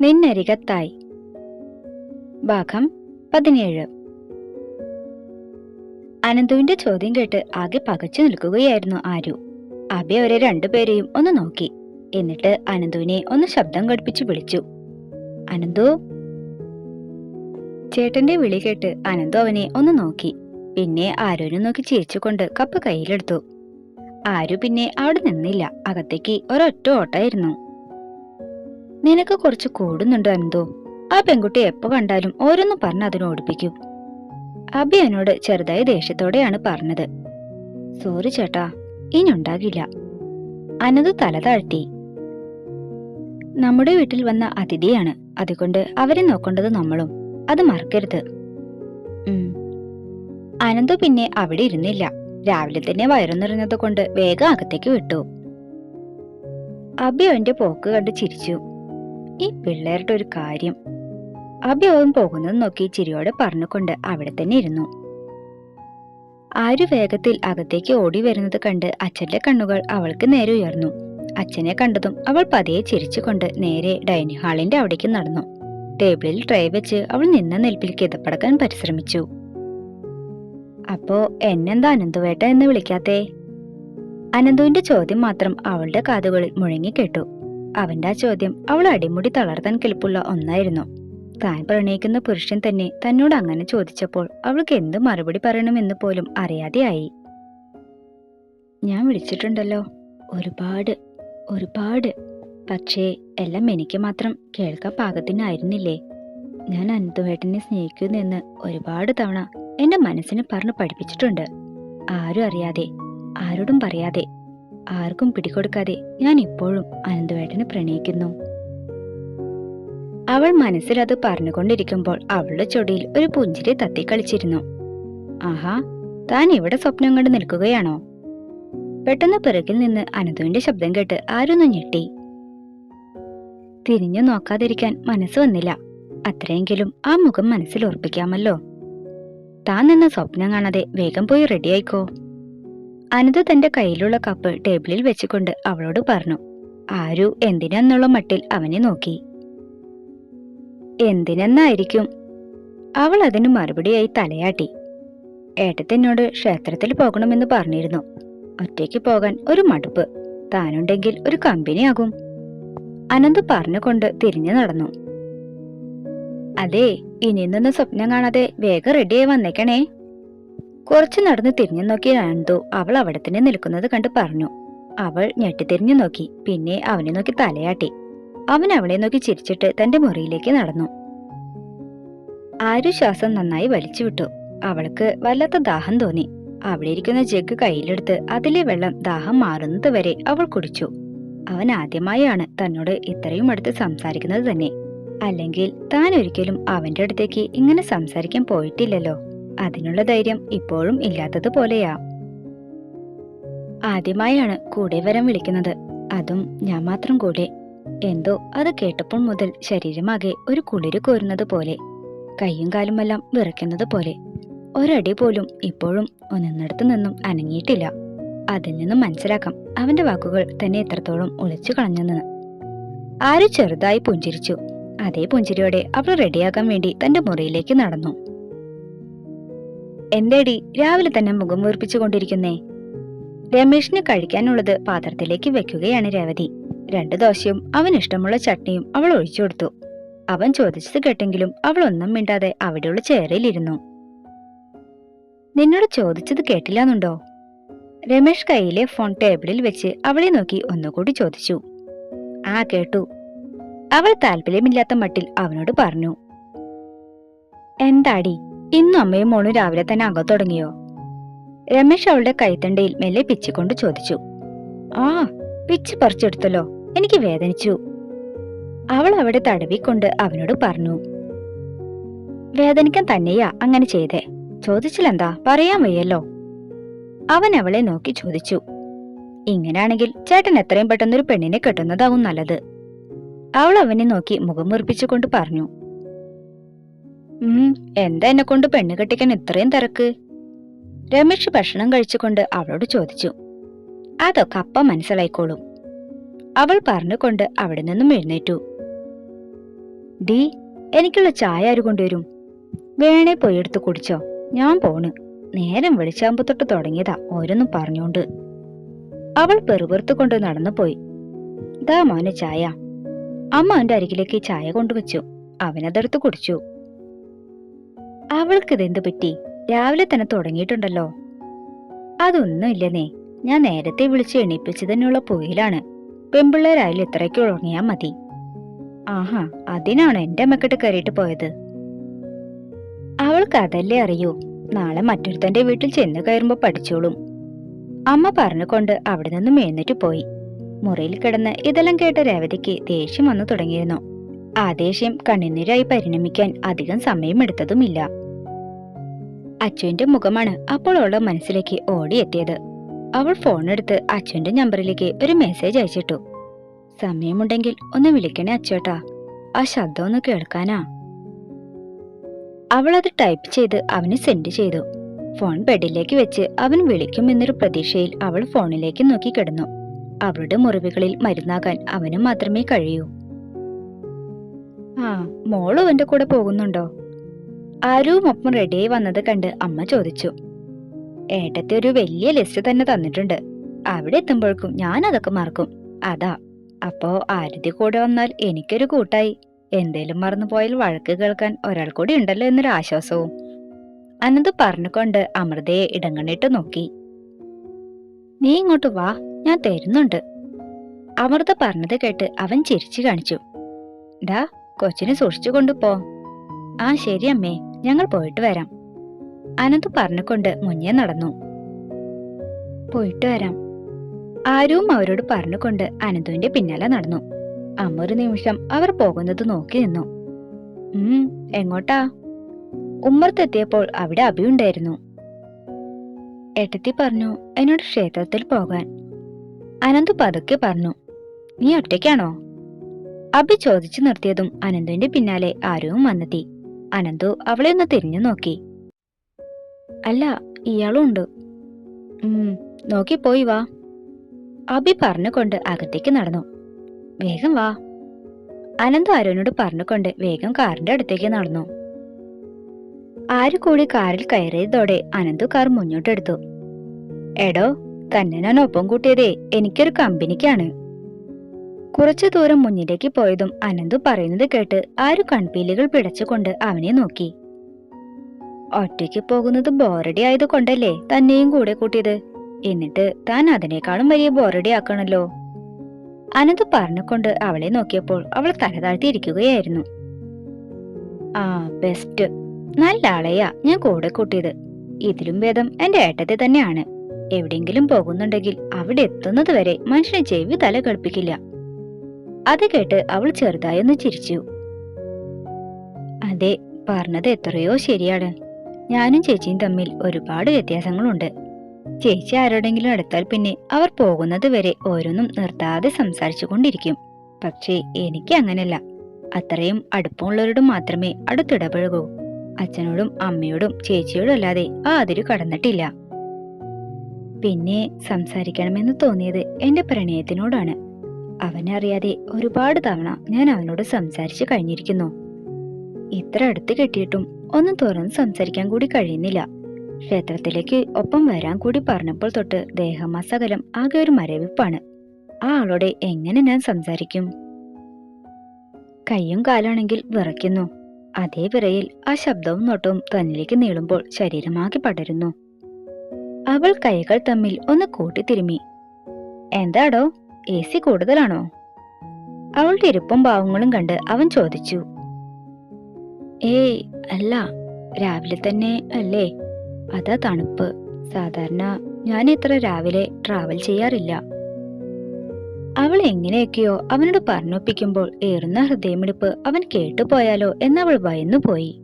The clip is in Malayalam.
നിന്നരികത്തായി. ഭാഗം പതിനേഴ്. അനന്തുവിന്റെ ചോദ്യം കേട്ട് ആകെ പകച്ചു നിൽക്കുകയായിരുന്നു ആരു. അബി അവരെ രണ്ടുപേരെയും ഒന്ന് നോക്കി. എന്നിട്ട് അനന്തുവിനെ ഒന്ന് ശബ്ദം കടുപ്പിച്ചു വിളിച്ചു. അനന്തു? ചേട്ടന്റെ വിളി കേട്ട് അനന്തു അവനെ ഒന്ന് നോക്കി. പിന്നെ ആരുവിനെ നോക്കി ചിരിച്ചുകൊണ്ട് കപ്പ് കയ്യിലെടുത്തു. ആരു പിന്നെ അവിടെ നിന്നില്ല. അകത്തേക്ക് ഒരൊറ്റ ഓട്ടായിരുന്നു നിനക്ക് കുറച്ച് കൂടുന്നുണ്ട് എന്തോ ആ പെൺകുട്ടി എപ്പോ കണ്ടാലും ഓരോന്ന് പറഞ്ഞ് അതിനെ ഓടിപ്പിക്കും. അബി എന്നോട് ചെറുതായി ദേഷ്യത്തോടെയാണ് പറഞ്ഞത്. സോറി ചേട്ടാ ഇനി ഉണ്ടാകില്ല. അനത് തല താഴ്ത്തി. നമ്മുടെ വീട്ടിൽ വന്ന അതിഥിയാണ്. അതുകൊണ്ട് അവരെ നോക്കേണ്ടത് നമ്മളും. അത് മറക്കരുത്. അനന്തു പിന്നെ അവിടെ ഇരുന്നില്ല. രാവിലെ തന്നെ വയറുനിറഞ്ഞത് കൊണ്ട് വേഗം അകത്തേക്ക് വിട്ടു. അബി അവന്റെ പോക്ക് കണ്ട് ചിരിച്ചു. ഈ പിള്ളേരുടെ ഒരു കാര്യം. അഭിയോഗം പോകുന്നത് നോക്കി ചിരിയോടെ പറഞ്ഞുകൊണ്ട് അവിടെ തന്നെ ഇരുന്നു. ആരു വേഗത്തിൽ അകത്തേക്ക് ഓടി വരുന്നത് കണ്ട് അച്ഛന്റെ കണ്ണുകൾ അവൾക്ക് നേരെ ഉയർന്നു. അച്ഛനെ കണ്ടതും അവൾ പതിയെ ചിരിച്ചുകൊണ്ട് നേരെ ഡൈനിങ് ഹാളിന്റെ അവിടേക്ക് നടന്നു. ടേബിളിൽ ട്രേ വെച്ച് അവൾ നിന്ന നിൽപ്പിൽ കിതപ്പടക്കാൻ പരിശ്രമിച്ചു. അപ്പോ എന്നെന്താ അനന്തുവേട്ട എന്ന് വിളിക്കാത്തേ? അനന്തുവിന്റെ ചോദ്യം മാത്രം അവളുടെ കാതുകളിൽ മുഴങ്ങിക്കേട്ടു അവന്റെ ആ ചോദ്യം അവൾ അടിമുടി തളർത്താൻ കെൽപ്പുള്ള ഒന്നായിരുന്നു. താൻ പ്രണയിക്കുന്ന പുരുഷൻ തന്നെ തന്നോട് അങ്ങനെ ചോദിച്ചപ്പോൾ അവൾക്ക് എന്ത് മറുപടി പറയണമെന്ന് പോലും അറിയാതെയായി. ഞാൻ വിളിച്ചിട്ടുണ്ടല്ലോ. ഒരുപാട് ഒരുപാട്. പക്ഷേ എല്ലാം എനിക്ക് മാത്രം കേൾക്കാൻ പാകത്തിനായിരുന്നില്ലേ? ഞാൻ അനന്തുവേട്ടനെ സ്നേഹിക്കുന്നെന്ന് ഒരുപാട് തവണ എന്റെ മനസ്സിനെ പറഞ്ഞു പഠിപ്പിച്ചിട്ടുണ്ട്. ആരും അറിയാതെ ആരോടും പറയാതെ ആർക്കും പിടികൊടുക്കാതെ ഞാൻ ഇപ്പോഴും അനന്തുവേട്ടനെ പ്രണയിക്കുന്നു. അവൾ മനസ്സിൽ അത് പറഞ്ഞുകൊണ്ടിരിക്കുമ്പോൾ അവളുടെ ചൊടിയിൽ ഒരു പുഞ്ചിരി തത്തിക്കളിച്ചിരുന്നു. ആഹാ താൻ ഇവിടെ സ്വപ്നം കണ്ട് നിൽക്കുകയാണോ? പെട്ടെന്ന് പിറകിൽ നിന്ന് അനന്തുവിന്റെ ശബ്ദം കേട്ട് ആരൊന്ന് ഞെട്ടി. തിരിഞ്ഞു നോക്കാതിരിക്കാൻ മനസ്സ് വന്നില്ല. അത്രയെങ്കിലും ആ മുഖം മനസ്സിൽ ഉറപ്പിക്കാമല്ലോ. താൻ നിന്ന് സ്വപ്നം കാണാതെ വേഗം പോയി റെഡിയായിക്കോ അനന്ത് തന്റെ കയ്യിലുള്ള കപ്പ് ടേബിളിൽ വെച്ചുകൊണ്ട് അവളോട് പറഞ്ഞു ആരു എന്തിനെന്നുള്ള മട്ടിൽ അവനെ നോക്കി? എന്തിനെന്നായിരിക്കും? അവൾ അതിന് മറുപടിയായി തലയാട്ടി ഏട്ടത്തിനോട് ക്ഷേത്രത്തിൽ പോകണമെന്ന് പറഞ്ഞിരുന്നു. ഒറ്റയ്ക്ക് പോകാൻ ഒരു മടുപ്പ്. താനുണ്ടെങ്കിൽ ഒരു കമ്പനിയാകും. അനന്ത് പറഞ്ഞുകൊണ്ട് തിരിഞ്ഞു നടന്നു. അതെ ഇനി നിന്ന് സ്വപ്നം കാണാതെ വേഗം റെഡിയായി വന്നേക്കണേ. കുറച്ചു നടന്ന് തിരിഞ്ഞു നോക്കിയ അനന്തു അവൾ അവിടെ തന്നെ നിൽക്കുന്നത് കണ്ട് പറഞ്ഞു. അവൾ ഞെട്ടിത്തിരിഞ്ഞു നോക്കി. പിന്നെ അവനെ നോക്കി തലയാട്ടി. അവൻ അവളെ നോക്കി ചിരിച്ചിട്ട് തന്റെ മുറിയിലേക്ക് നടന്നു. ആരു ശ്വാസം നന്നായി വലിച്ചു വിട്ടു. അവൾക്ക് വല്ലാത്ത ദാഹം തോന്നി. അവിടെ ഇരിക്കുന്ന ജഗ് കയ്യിലെടുത്ത് അതിലെ വെള്ളം ദാഹം മാറുന്നത് വരെ അവൾ കുടിച്ചു. അവൻ ആദ്യമായാണ് തന്നോട് ഇത്രയും അടുത്ത് സംസാരിക്കുന്നത് തന്നെ. അല്ലെങ്കിൽ താൻ ഒരിക്കലും അവന്റെ അടുത്തേക്ക് ഇങ്ങനെ സംസാരിക്കാൻ പോയിട്ടില്ലല്ലോ. അതിനുള്ള ധൈര്യം ഇപ്പോഴും ഇല്ലാത്തതുപോലെയാ ആദ്യമായാണ് കൂടെ വരം വിളിക്കുന്നത്. അതും ഞാൻ മാത്രം കൂടെ. എന്തോ അത് കേട്ടപ്പോൾ മുതൽ ശരീരമാകെ ഒരു കുളിര് കോരുന്നത് പോലെ കൈയും കാലുമെല്ലാം വിറയ്ക്കുന്നത് പോലെ. ഒരടി പോലും ഇപ്പോഴും ഒന്നിടത്തു നിന്നും അനങ്ങിയിട്ടില്ല. അതിൽ നിന്നും മനസ്സിലാക്കാം അവന്റെ വാക്കുകൾ തന്നെ എത്രത്തോളം ഒളിച്ചു കളഞ്ഞെന്ന്. ആര് ചെറുതായി പുഞ്ചിരിച്ചു. അതേ പുഞ്ചിരിയോടെ അവൾ റെഡിയാക്കാൻ വേണ്ടി തന്റെ മുറിയിലേക്ക് നടന്നു. എന്തേടി രാവിലെ തന്നെ മുഖം വീർപ്പിച്ചു വീർപ്പിച്ചുകൊണ്ടിരിക്കുന്നേ രമേഷിന് കഴിക്കാനുള്ളത് പാത്രത്തിലേക്ക് വെക്കുകയാണ് രേവതി. രണ്ടു ദോശയും അവൻ ഇഷ്ടമുള്ള ചട്നിയും അവൾ ഒഴിച്ചു കൊടുത്തു. അവൻ ചോദിച്ചത് കേട്ടെങ്കിലും അവൾ ഒന്നും മിണ്ടാതെ അവിടെയുള്ള ചേരയിലിരുന്നു നിന്നോട് ചോദിച്ചത് കേട്ടില്ലാന്നുണ്ടോ? രമേഷ് കയ്യിലെ ഫോൺ ടേബിളിൽ വെച്ച് അവളെ നോക്കി ഒന്നുകൂടി ചോദിച്ചു. ആ കേട്ടു. അവൾ താല്പര്യമില്ലാത്ത മട്ടിൽ അവനോട് പറഞ്ഞു. എന്താടി? ഇന്നും അമ്മയും മോളും രാവിലെ തന്നെ അകത്തുടങ്ങിയോ രമേഷ് അവളുടെ കൈത്തണ്ടയിൽ മെല്ലെ പിച്ചിക്കൊണ്ട് ചോദിച്ചു. ആ പിച്ച് പറിച്ചെടുത്തല്ലോ. എനിക്ക് വേദനിച്ചു. അവൾ അവിടെ തടവിക്കൊണ്ട് അവനോട് പറഞ്ഞു. വേദനിക്കാൻ തന്നെയാ അങ്ങനെ ചെയ്തേ. ചോദിച്ചില്ലെന്താ പറയാൻ വയ്യല്ലോ. അവൻ അവളെ നോക്കി ചോദിച്ചു. ഇങ്ങനാണെങ്കിൽ ചേട്ടൻ എത്രയും പെട്ടെന്നൊരു പെണ്ണിനെ കെട്ടുന്നതാവും നല്ലത്. അവൾ അവനെ നോക്കി മുഖം മുറിപ്പിച്ചുകൊണ്ട് പറഞ്ഞു. എന്താ എന്നെ കൊണ്ട് പെണ്ണ് കെട്ടിക്കാൻ ഇത്രയും തിരക്ക്? രമേഷ് ഭക്ഷണം കഴിച്ചുകൊണ്ട് അവളോട് ചോദിച്ചു. അതൊക്കെ അപ്പ മനസ്സിലായിക്കോളും. അവൾ പറഞ്ഞുകൊണ്ട് അവിടെ നിന്നും എഴുന്നേറ്റു. ഡി എനിക്കുള്ള ചായ ആര് കൊണ്ടുവരും? വേണേ പോയി എടുത്ത് കുടിച്ചോ. ഞാൻ പോണ്. നേരം വെളിച്ചാമ്പ് തൊട്ട് തുടങ്ങിയതാ ഓരോന്നും പറഞ്ഞോണ്ട് അവൾ പെറുപെറുത്തുകൊണ്ട് നടന്നു പോയി. ദാ മോനെ ചായ. അമ്മ അവന്റെ അരികിലേക്ക് ചായ കൊണ്ടുവച്ചു. അവനതെടുത്ത് കുടിച്ചു. അവൾക്കിതെന്ത് പറ്റി? രാവിലെ തന്നെ തുടങ്ങിയിട്ടുണ്ടല്ലോ. അതൊന്നുമില്ലെന്നേ. ഞാൻ നേരത്തെ വിളിച്ച് എണീപ്പിച്ചതിനുള്ള പുകയിലാണ്. പെമ്പിള്ളേരായാലും ഇത്രയ്ക്ക് ഉറങ്ങിയാൽ മതി. ആഹാ അതിനാണ് എന്റെ അമ്മക്കിട്ട് കയറിയിട്ട് പോയത്? അവൾക്ക് അതല്ലേ അറിയൂ. നാളെ മറ്റൊരുത്തന്റെ വീട്ടിൽ ചെന്ന് കയറുമ്പോൾ പഠിച്ചോളും. അമ്മ പറഞ്ഞുകൊണ്ട് അവിടെ നിന്നും എഴുന്നേറ്റ് പോയി. മുറിയിൽ കിടന്ന് ഇതെല്ലാം കേട്ട രേവതിക്ക് ദേഷ്യം വന്നു തുടങ്ങിയിരുന്നു. ആ ദേഷ്യം കണ്ണുനീരായി പരിണമിക്കാൻ അധികം സമയമെടുത്തതുമില്ല. അച്ചുവിന്റെ മുഖമാണ് അപ്പോൾ അവളുടെ മനസ്സിലേക്ക് ഓടിയെത്തിയത്. അവൾ ഫോണെടുത്ത് അച്ചുവിന്റെ നമ്പറിലേക്ക് ഒരു മെസ്സേജ് അയച്ചിട്ടു. സമയമുണ്ടെങ്കിൽ ഒന്ന് വിളിക്കണേ അച്ചോട്ടാ. ആ ശബ്ദം ഒന്ന് കേൾക്കാനാ. അവൾ അത് ടൈപ്പ് ചെയ്ത് അവന് സെൻഡ് ചെയ്തു. ഫോൺ ബെഡിലേക്ക് വെച്ച് അവൻ വിളിക്കുമെന്നൊരു പ്രതീക്ഷയിൽ അവൾ ഫോണിലേക്ക് നോക്കി കിടന്നു അവളുടെ മുറിവുകളിൽ മരുന്നാകാൻ അവന് മാത്രമേ കഴിയൂ. ആ മോളും എന്റെ കൂടെ പോകുന്നുണ്ടോ? ആരും ഒപ്പം റെഡിയായി വന്നത് കണ്ട് അമ്മ ചോദിച്ചു. ഏട്ടത്തെ ഒരു വലിയ ലിസ്റ്റ് തന്നെ തന്നിട്ടുണ്ട്. അവിടെ എത്തുമ്പോഴേക്കും ഞാൻ അതൊക്കെ മറക്കും. അതാ അപ്പോ ആരതി കൂടെ വന്നാൽ എനിക്കൊരു കൂട്ടായി. എന്തേലും മറന്നു പോയാൽ വഴക്ക് കേൾക്കാൻ ഒരാൾ കൂടി ഉണ്ടല്ലോ എന്നൊരു ആശ്വാസവും. അനന്ത് പറഞ്ഞുകൊണ്ട് അമൃതയെ ഇടങ്ങണിട്ട് നോക്കി. നീ ഇങ്ങോട്ട് വാ ഞാൻ തരുന്നുണ്ട്. അമൃത പറഞ്ഞത് കേട്ട് അവൻ ചിരിച്ചു കാണിച്ചു. ഡാ കൊച്ചിനെ സൂക്ഷിച്ചു കൊണ്ടുപോ ആ ശരി അമ്മേ ഞങ്ങൾ പോയിട്ട് വരാം. അനന്ത് പറഞ്ഞുകൊണ്ട് മുന്നേ നടന്നു. പോയിട്ട് വരാം. ആരും അവരോട് പറഞ്ഞുകൊണ്ട് അനന്തുവിന്റെ പിന്നാലെ നടന്നു. അമ്മ ഒരു നിമിഷം അവർ പോകുന്നത് നോക്കി നിന്നു. ഉം എങ്ങോട്ടാ? ഉമ്മർത്തെത്തിയപ്പോൾ അവിടെ അഭിയുണ്ടായിരുന്നു എട്ടത്തി പറഞ്ഞു എന്നോട് ക്ഷേത്രത്തിൽ പോകാൻ. അനന്തു പതുക്കെ പറഞ്ഞു നീ ഒറ്റയ്ക്കാണോ? അഭി ചോദിച്ചു നിർത്തിയതും അനന്തുവിന്റെ പിന്നാലെ ആരും വന്നെത്തി. അനന്തു അവളെ ഒന്ന് തിരിഞ്ഞു നോക്കി. അല്ല ഇയാളും ഉണ്ട്. നോക്കി പോയി വാ. അബി പറഞ്ഞുകൊണ്ട് അകത്തേക്ക് നടന്നു. വേഗം വാ. അനന്ത് അരുണിനോട് പറഞ്ഞുകൊണ്ട് വേഗം കാറിന്റെ അടുത്തേക്ക് നടന്നു. ആര് കൂടി കാറിൽ കയറിയതോടെ അനന്തു കാർ മുന്നോട്ടെടുത്തു. എടോ തന്നെ ഞാൻ ഒപ്പം കൂട്ടിയതേ എനിക്കൊരു കമ്പനിക്കാണ്. കുറച്ചു ദൂരം മുന്നിലേക്ക് പോയതും അനന്തു പറയുന്നത് കേട്ട് ആരു കൺപീലികൾ പിടച്ചുകൊണ്ട് അവനെ നോക്കി. ഒറ്റയ്ക്ക് പോകുന്നത് ബോറടി ആയതുകൊണ്ടല്ലേ തന്നെയും കൂടെ കൂട്ടിയത്? എന്നിട്ട് താൻ അതിനേക്കാളും വലിയ ബോറടി ആക്കണല്ലോ. അനന്ത് പറഞ്ഞുകൊണ്ട് അവളെ നോക്കിയപ്പോൾ അവൾ തലതാഴ്ത്തിയിരിക്കുകയായിരുന്നു ആ ബെസ്റ്റ്. നല്ല ആളെയാ ഞാൻ കൂടെ കൂട്ടിയത്. ഇതിലും ഭേദം എന്റെ ഏട്ടത്തെ തന്നെയാണ്. എവിടെയെങ്കിലും പോകുന്നുണ്ടെങ്കിൽ അവിടെ എത്തുന്നത് വരെ മനുഷ്യനെ ചെവി തല കളിപ്പിക്കില്ല അത് കേട്ട് അവൾ ചെറുതായൊന്ന് ചിരിച്ചു. അതെ പറഞ്ഞത് എത്രയോ ശരിയാണ്. ഞാനും ചേച്ചിയും തമ്മിൽ ഒരുപാട് വ്യത്യാസങ്ങളുണ്ട്. ചേച്ചി ആരോടെങ്കിലും അടുത്താൽ പിന്നെ അവർ പോകുന്നത് വരെ ഓരോന്നും നിർത്താതെ സംസാരിച്ചു കൊണ്ടിരിക്കും പക്ഷേ എനിക്ക് അങ്ങനല്ല. അത്രയും അടുപ്പമുള്ളവരോട് മാത്രമേ അടുത്തിടപഴകൂ. അച്ഛനോടും അമ്മയോടും ചേച്ചിയോടും അല്ലാതെ ആ അതിരു കടന്നിട്ടില്ല. പിന്നെ സംസാരിക്കണമെന്ന് തോന്നിയത് എന്റെ പ്രണയത്തിനോടാണ്. അവനറിയാതെ ഒരുപാട് തവണ ഞാൻ അവനോട് സംസാരിച്ചു കഴിഞ്ഞിരിക്കുന്നു. ഇത്ര അടുത്ത് കെട്ടിയിട്ടും ഒന്നും തുറന്ന് സംസാരിക്കാൻ കൂടി കഴിയുന്നില്ല. ക്ഷേത്രത്തിലേക്ക് ഒപ്പം വരാൻ കൂടി പറഞ്ഞപ്പോൾ തൊട്ട് ദേഹമാസകലം ആകെ ഒരു മരവിപ്പാണ്. ആ ആളോടെ എങ്ങനെ ഞാൻ സംസാരിക്കും? കയ്യും കാലാണെങ്കിൽ വിറയ്ക്കുന്നു. അതേ വിറയിൽ ആ ശബ്ദവും നോട്ടവും തന്നിലേക്ക് നീളുമ്പോൾ ശരീരമാകെ പടരുന്നു. അവൾ കൈകൾ തമ്മിൽ ഒന്ന് കൂട്ടിത്തിരുമി. എന്താടോ? എ സി കൂടുതലാണോ? അവളുടെ ഇരിപ്പും ഭാവങ്ങളും കണ്ട് അവൻ ചോദിച്ചു. ഏയ് അല്ല രാവിലെ തന്നെ അല്ലേ? അതാ തണുപ്പ്. സാധാരണ ഞാൻ ഇത്ര രാവിലെ ട്രാവൽ ചെയ്യാറില്ല. അവൾ എങ്ങനെയൊക്കെയോ അവനോട് പറഞ്ഞൊപ്പിക്കുമ്പോൾ ഏറുന്ന ഹൃദയമിടിപ്പ് അവൻ കേട്ടുപോയാലോ എന്നവൾ ഭയന്നുപോയി.